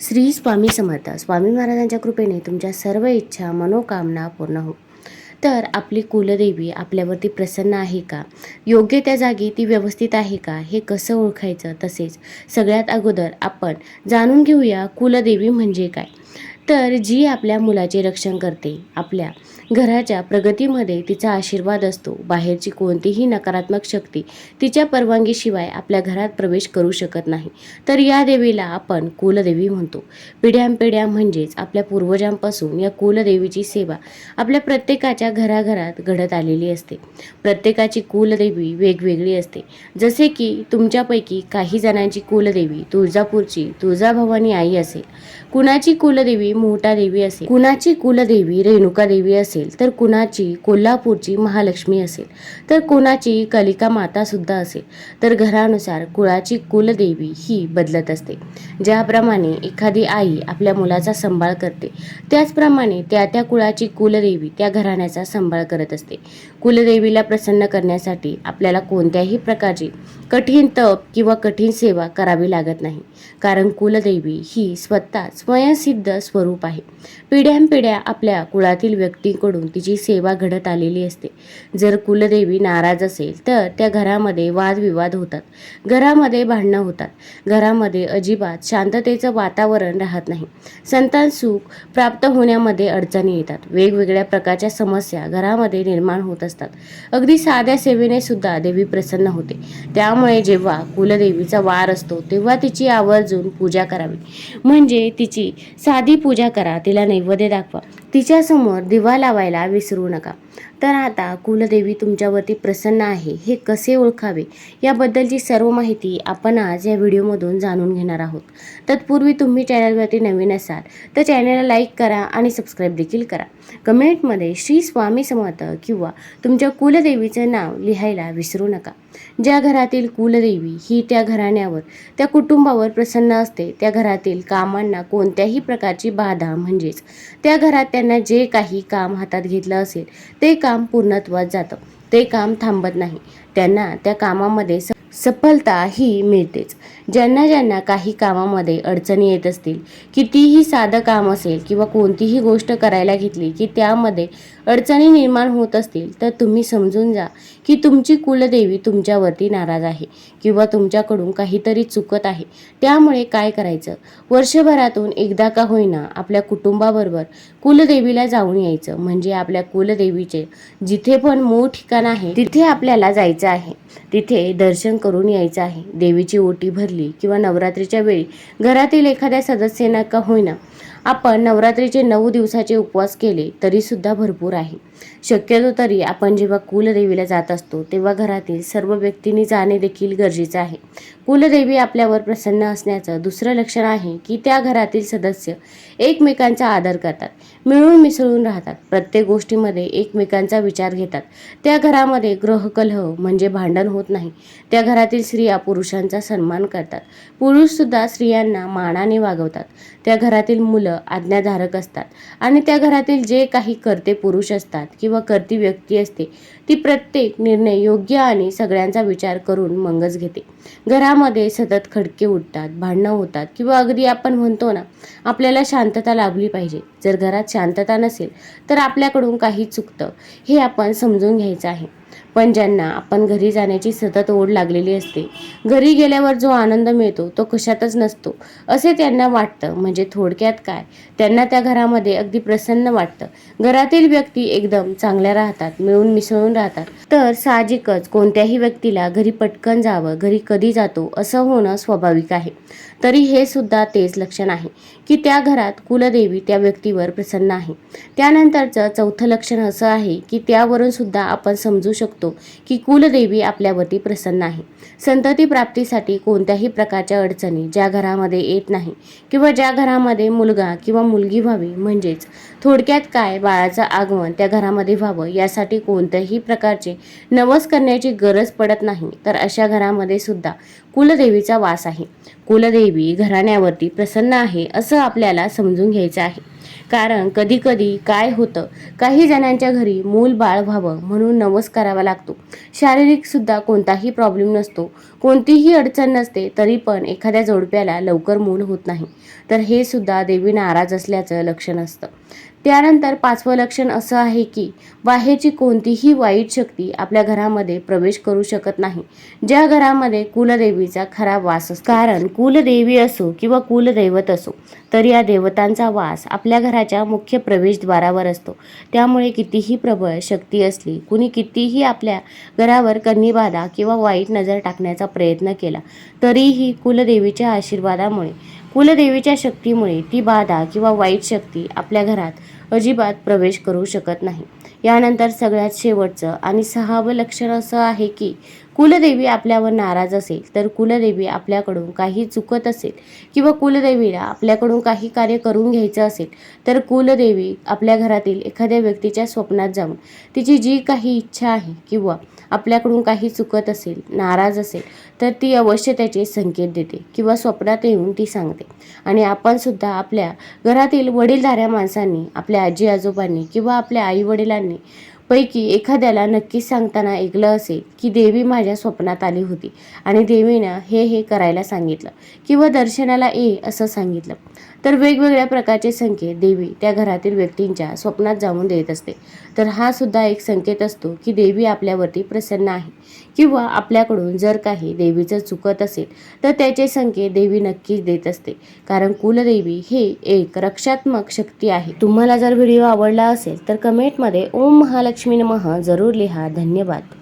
श्री स्वामी समर्थ. स्वामी महाराजांच्या कृपेने तुमच्या सर्व इच्छा मनोकामना पूर्ण हो. तर आपली कुलदेवी आपल्यावरती प्रसन्न आहे का? योग्य त्या जागी ती व्यवस्थित आहे का? हे कसं ओळखायचं? तसेच सगळ्यात अगोदर आपण जाणून घेऊया कुलदेवी म्हणजे काय. तर जी आपल्या मुलाचे रक्षण करते आपल्या घराच्या प्रगतीमध्ये तिचा आशीर्वाद असतो. बाहेरची कोणतीही नकारात्मक शक्ती तिच्या परवानगीशिवाय आपल्या घरात प्रवेश करू शकत नाही. तर या देवीला आपण कुलदेवी म्हणतो. पिढ्यानपिढ्या म्हणजेच आपल्या पूर्वजांपासून या कुलदेवीची सेवा आपल्या प्रत्येकाच्या घराघरात घडत आलेली असते. प्रत्येकाची कुलदेवी वेगवेगळी असते. जसे की तुमच्यापैकी काही जणांची कुलदेवी तुळजापूरची तुळजाभवानी आई असेल. कुणाची कुलदेवी मोहटा देवी असेल? कुणाची कुलदेवी रेणुका देवी असेल? तर कुणाची? कोल्हापूरची महालक्ष्मी असेल. तर कुणाची? कलिका माता सुद्धा असेल. तर घरानुसार कुळाची कुलदेवी ही बदलत असते. ज्याप्रमाणे एखादी आई आपल्या मुलाचा सांभाळ करते त्याचप्रमाणे त्या त्या कुळाची कुलदेवी त्या घराण्याचा सांभाळ करत असते. कुलदेवीला प्रसन्न करण्यासाठी आपल्याला कोणत्याही प्रकारची कठीण तप किंवा कठीण सेवा करावी लागत नाही. कारण कुलदेवी ही स्वतः स्वयंसिद्ध स्वरूप आहे. पिढ्यानपिढ्या आपल्या कुळातील व्यक्तींकडून तिची सेवा घडत आलेली असते. जर कुलदेवी नाराज असेल तर त्या घरामध्ये वादविवाद होतात. घरामध्ये भांडणं होतात. घरामध्ये अजिबात शांततेचं वातावरण राहत नाही. संतान सुख प्राप्त होण्यामध्ये अडचणी येतात. वेगवेगळ्या प्रकारच्या समस्या घरामध्ये निर्माण होत असतात. अगदी साध्या सेवेने सुद्धा देवी प्रसन्न होते. त्यामुळे जेव्हा कुलदेवीचा वार असतो तेव्हा तिची आवर्जून पूजा करावी. म्हणजे तिची साधी पूजा करा तिला नैवेद्य दाखवा. तिच्यासमोर दिवा लावायला विसरू नका. तर आता कुलदेवी तुमच्यावरती प्रसन्न आहे हे कसे ओळखावे? याबद्दलची सर्व माहिती आपण आज या व्हिडिओमधून जाणून घेणार आहोत. तत्पूर्वी तुम्ही चॅनलवरती नवीन असाल तर चॅनलला लाईक करा आणि सबस्क्राईब देखील करा. कमेंटमध्ये श्री स्वामी समर्थ किंवा तुमच्या कुलदेवीचं नाव लिहायला विसरू नका. ज्या घरातील कुलदेवी ही त्या घराण्यावर त्या कुटुंबावर प्रसन्न असते त्या घरातील कामांना कोणत्याही प्रकारची बाधा म्हणजेच त्या घरात त्यांना जे काही काम हातात घेतलं असेल ते काम पूर्णत्वात जातं ते काम थांबत नाही. त्यांना त्या कामामध्ये सफलता ही मिळतेच. ज्यांना ज्यांना काही कामामध्ये अडचणी येत असतील कितीही साधं काम असेल किंवा कोणतीही गोष्ट करायला घेतली की त्यामध्ये अडचणी निर्माण होत असतील तर तुम्ही समजून जा की तुमची कुलदेवी तुमच्यावरती नाराज आहे किंवा तुमच्याकडून काहीतरी चुकत आहे. त्यामुळे काय करायचं? वर्षभरातून एकदा का होईना आपल्या कुटुंबाबरोबर कुलदेवीला जाऊन यायचं. म्हणजे आपल्या कुलदेवीचे जिथे पण मूळ ठिकाण आहे तिथे आपल्याला जायचं आहे. तिथे दर्शन करून यायचं आहे. देवीची ओटी भरली किंवा नवरात्रीच्या वेळी घरातील एखाद्या सदस्यांना का होईना आपण नवरात्रीचे नऊ दिवसाचे उपवास केले तरी सुद्धा भरपूर आहे. शक्यतो तरी आपण जेव्हा कुलदेवीला जात असतो तेव्हा घरातील सर्व व्यक्तींनी जाणे देखील गरजेचं आहे. कुलदेवी आपल्यावर प्रसन्न असण्याचं दुसरं लक्षण आहे की त्या घरातील सदस्य एकमेकांचा आदर करतात मिळून मिसळून राहतात प्रत्येक गोष्टीमध्ये एकमेकांचा विचार घेतात. त्या घरामध्ये ग्रहकलह म्हणजे भांडण होत नाही. त्या घरातील स्त्रिया पुरुषांचा सन्मान करतात. पुरुषसुद्धा स्त्रियांना मानाने वागवतात. त्या घरातील मुलं आज्ञाधारक असतात. आणि त्या घरातील जे काही करते पुरुष असतात किंवा करती व्यक्ती असते ती प्रत्येक निर्णय योग्य आणि सगळ्यांचा विचार करून मंगच घेते. घरामध्ये सतत खडके उठतात भांडणं होतात किंवा अगदी आपण म्हणतो ना आपल्याला शांतता लाभली पाहिजे. जर घरात शांतता नसेल तर आपल्याकडून काही चुकतं हे आपण समजून घ्यायचं आहे. पण ज्यांना आपण घरी जाण्याची सतत ओढ लागलेली असते घरी गेल्यावर जो आनंद मिळतो तो कशातच नसतो. असे त्यांना वाटतं म्हणजे थोडक्यात काय? त्यांना त्या घरामध्ये अगदी प्रसन्न वाटतं. घरातील व्यक्ती एकदम चांगल्या राहतात मिळून मिसळून राहतात. तर साहजिकच कोणत्याही व्यक्तीला घरी पटकन जावं घरी कधी जातो असं होणं स्वाभाविक आहे. तरी हे सुद्धा तेच लक्षण आहे की त्या घरात कुलदेवी त्या व्यक्तीवर प्रसन्न आहे. त्यानंतरचं चौथं लक्षण असं आहे की त्यावरून सुद्धा आपण समजू शकतो की कुलदेवी आपल्यावरती प्रसन्न आहे. संतती प्राप्तीसाठी कोणत्याही प्रकारच्या अडचणी ज्या घरामध्ये येत नाही किंवा ज्या घरामध्ये मुलगा किंवा मुलगी व्हावी म्हणजेच थोडक्यात काय बाळाचं आगमन त्या घरामध्ये व्हावं यासाठी कोणत्याही प्रकारचे नवस करण्याची गरज पडत नाही तर अशा घरामध्ये सुद्धा कुलदेवीचा वास आहे. कुलदेवी घराण्यावरती प्रसन्न आहे असं आपल्याला समजून घ्यायचं आहे. कारण कधी कधी काय होतं काही जणांच्या घरी मूल बाळ व्हावं म्हणून नवस करावा लागतो. शारीरिक सुद्धा कोणताही प्रॉब्लेम नसतो. कोणतीही अडचण नसते तरी पण एखाद्या जोडप्याला लवकर मूल होत नाही. तर हे सुद्धा देवी नाराज असल्याचं लक्षण असतं. त्यानंतर पाचवं लक्षण असं आहे की बाहेरची कोणतीही वाईट शक्ती आपल्या घरामध्ये प्रवेश करू शकत नाही. ज्या घरामध्ये कुलदेवीचा खरा वास असतो. कारण कुलदेवी असो किंवा कुलदैवत असो तर या देवतांचा वास आपल्या घराच्या मुख्य प्रवेशद्वारावर असतो. त्यामुळे कितीही प्रबळ शक्ती असली कुणी कितीही आपल्या घरावर कन्नीबाधा किंवा वाईट नजर टाकण्याचा प्रयत्न केला तरीही कुलदेवीच्या आशीर्वादामुळे कुलदेवीच्या शक्तीमुळे ती बाधा किंवा वाईट शक्ती आपल्या घरात अजिबात प्रवेश करू शकत नाही. यानंतर सगळ्यात शेवटचं आणि सहावं लक्षण असं आहे की कुलदेवी आपल्यावर नाराज असेल तर कुलदेवी आपल्याकडून काही चुकत असेल किंवा कुलदेवीला आपल्याकडून काही कार्य करून घ्यायचं असेल तर कुलदेवी आपल्या घरातील एखाद्या व्यक्तीच्या स्वप्नात जाऊन तिची जी काही इच्छा आहे किंवा आपल्याकडून काही चुकत असेल नाराज असेल तर ती अवश्य त्याचे संकेत देते किंवा स्वप्नात येऊन ती सांगते. आणि आपण सुद्धा आपल्या घरातील वडीलधाऱ्या माणसांनी आपल्या आजी आजोबांनी किंवा आपल्या आई वडिलांनी पैकी एखाद्याला नक्कीच सांगताना ऐकलं असेल की देवी माझ्या स्वप्नात आली होती आणि देवीनं हे हे करायला सांगितलं किंवा दर्शनाला ये असं सांगितलं. तर वेगवेगळ्या प्रकारचे संकेत देवी त्या घरातील व्यक्तींच्या स्वप्नात जाऊन देत असते. तर हा सुद्धा एक संकेत असतो की देवी आपल्यावरती प्रसन्न आहे किंवा आपल्याकडून जर काही देवीचं चुकत असेल तर त्याचे संकेत देवी नक्कीच देत असते. कारण कुलदेवी हे एक रक्षात्मक शक्ती आहे. तुम्हाला जर व्हिडिओ आवडला असेल तर कमेंटमध्ये ओम महालक्ष्मी नमः जरूर लिहा. धन्यवाद.